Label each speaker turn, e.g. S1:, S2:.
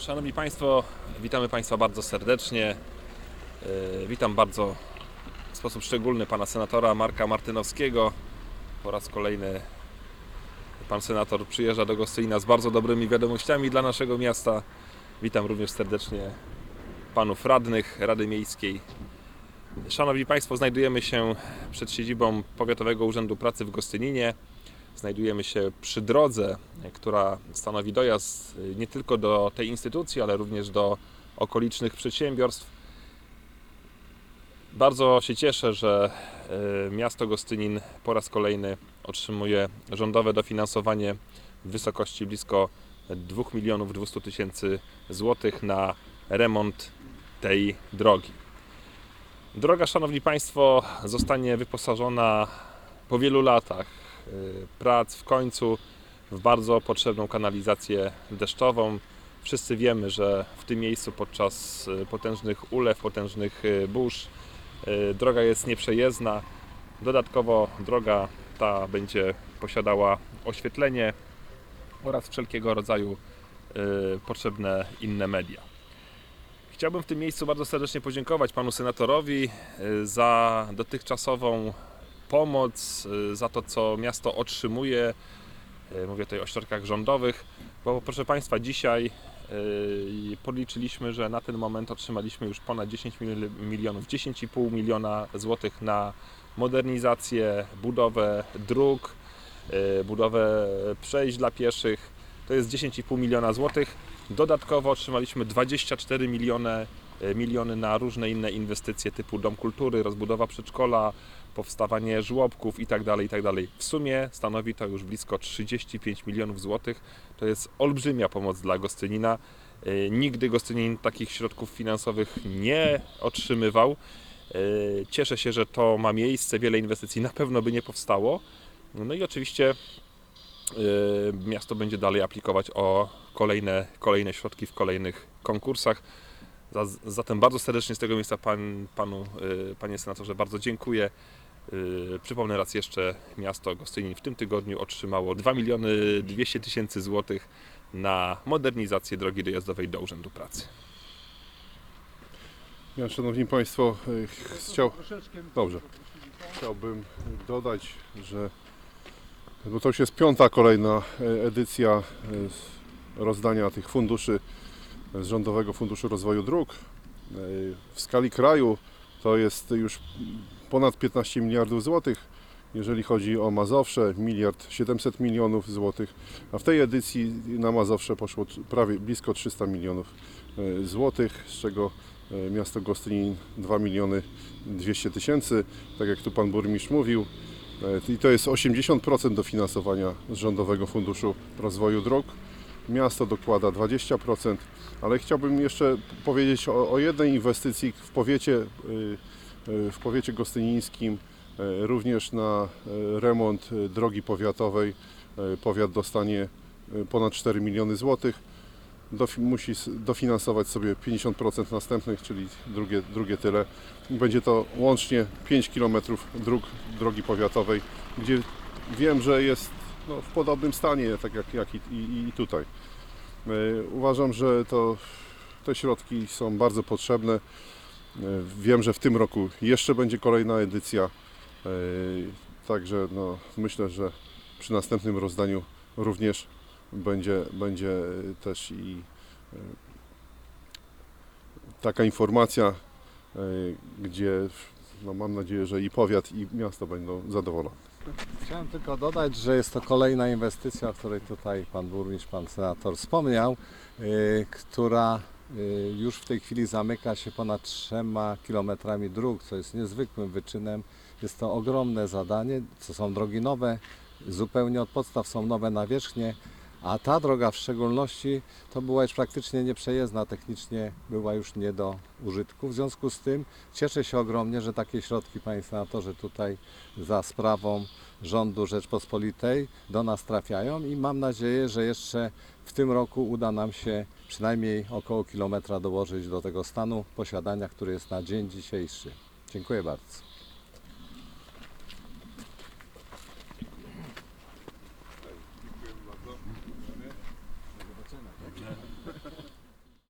S1: Szanowni Państwo, witamy Państwa bardzo serdecznie. Yy, Witam bardzo w sposób szczególny pana senatora Marka Martynowskiego. Po raz kolejny pan senator przyjeżdża do Gostynia z bardzo dobrymi wiadomościami dla naszego miasta. Witam również serdecznie panów radnych Rady Miejskiej. Szanowni Państwo, znajdujemy się przed siedzibą Powiatowego Urzędu Pracy w Gostyninie. Znajdujemy się przy drodze, która stanowi dojazd y, nie tylko do tej instytucji, ale również do okolicznych przedsiębiorstw. Bardzo się cieszę, że y, miasto Gostynin po raz kolejny otrzymuje rządowe dofinansowanie w wysokości blisko 2 milionów 200 tysięcy złotych na remont tej drogi. Droga, Szanowni Państwo, zostanie wyposażona po wielu latach prac w końcu w bardzo potrzebną kanalizację deszczową. Wszyscy wiemy, że w tym miejscu podczas y, potężnych ulew, potężnych y, burz y, droga jest nieprzejezdna. Dodatkowo droga ta będzie posiadała oświetlenie oraz wszelkiego rodzaju y, potrzebne inne media. Chciałbym w tym miejscu bardzo serdecznie podziękować panu senatorowi y, za dotychczasową pomoc, y, za to, co miasto otrzymuje. Y, Mówię tutaj o środkach rządowych, bo proszę Państwa, dzisiaj y, podliczyliśmy, że na ten moment otrzymaliśmy już ponad 10 mil- milionów, 10,5 miliona złotych na modernizację, budowę dróg, budowę przejść dla pieszych. To jest 10,5 miliona złotych. Dodatkowo otrzymaliśmy 24 miliony, miliony na różne inne inwestycje typu dom kultury, rozbudowa przedszkola, powstawanie żłobków itd., itd. W sumie stanowi to już blisko 35 milionów złotych. To jest olbrzymia pomoc dla Gostynina. Y, Nigdy Gostynin takich środków finansowych nie otrzymywał. Y, Cieszę się, że to ma miejsce. Wiele inwestycji na pewno by nie powstało. No i oczywiście miasto będzie dalej aplikować o kolejne, kolejne środki w kolejnych konkursach. Za- Zatem bardzo serdecznie z tego miejsca pan, panu, y, panie senatorze, bardzo dziękuję. Y, Przypomnę raz jeszcze, miasto Gostynin w tym tygodniu otrzymało 2 miliony 200 tysięcy złotych na modernizację drogi dojazdowej do Urzędu Pracy.
S2: Ja, szanowni Państwo, y, chciał... Dobrze. Chciałbym dodać, że bo to już jest piąta kolejna edycja rozdania tych funduszy z Rządowego Funduszu Rozwoju Dróg. W skali kraju to jest już ponad 15 miliardów złotych. Jeżeli chodzi o Mazowsze, miliard 700 milionów złotych, a w tej edycji na Mazowsze poszło prawie blisko 300 milionów e, złotych, z czego e, miasto Gostynin 2 miliony 200 tysięcy, tak jak tu pan burmistrz mówił. E, I to jest 80% dofinansowania z Rządowego Funduszu Rozwoju Dróg. Miasto dokłada 20%, ale chciałbym jeszcze powiedzieć o, o jednej inwestycji w powiecie, y, y, w powiecie gostynińskim, y, również na remont drogi powiatowej. Powiat dostanie ponad 4 miliony złotych. Musi dofinansować sobie 50% następnych, czyli drugie, drugie tyle. Będzie to łącznie 5 km dróg drogi powiatowej, gdzie wiem, że jest no, w podobnym stanie, tak jak, jak i, i, i tutaj. E, Uważam, że to, te środki są bardzo potrzebne. E, Wiem, że w tym roku jeszcze będzie kolejna edycja. E, Także no, myślę, że przy następnym rozdaniu również będzie, będzie też i taka informacja, gdzie no, mam nadzieję, że i powiat, i miasto będą zadowolone.
S3: Chciałem tylko dodać, że jest to kolejna inwestycja, o której tutaj pan burmistrz, pan senator wspomniał, y, która y, już w tej chwili zamyka się ponad trzema kilometrami dróg, co jest niezwykłym wyczynem. Jest to ogromne zadanie, to są drogi nowe, zupełnie od podstaw są nowe nawierzchnie, a ta droga w szczególności to była już praktycznie nieprzejezdna, technicznie była już nie do użytku. W związku z tym cieszę się ogromnie, że takie środki panie senatorze tutaj za sprawą rządu Rzeczpospolitej do nas trafiają i mam nadzieję, że jeszcze w tym roku uda nam się przynajmniej około kilometra dołożyć do tego stanu posiadania, który jest na dzień dzisiejszy. Dziękuję bardzo.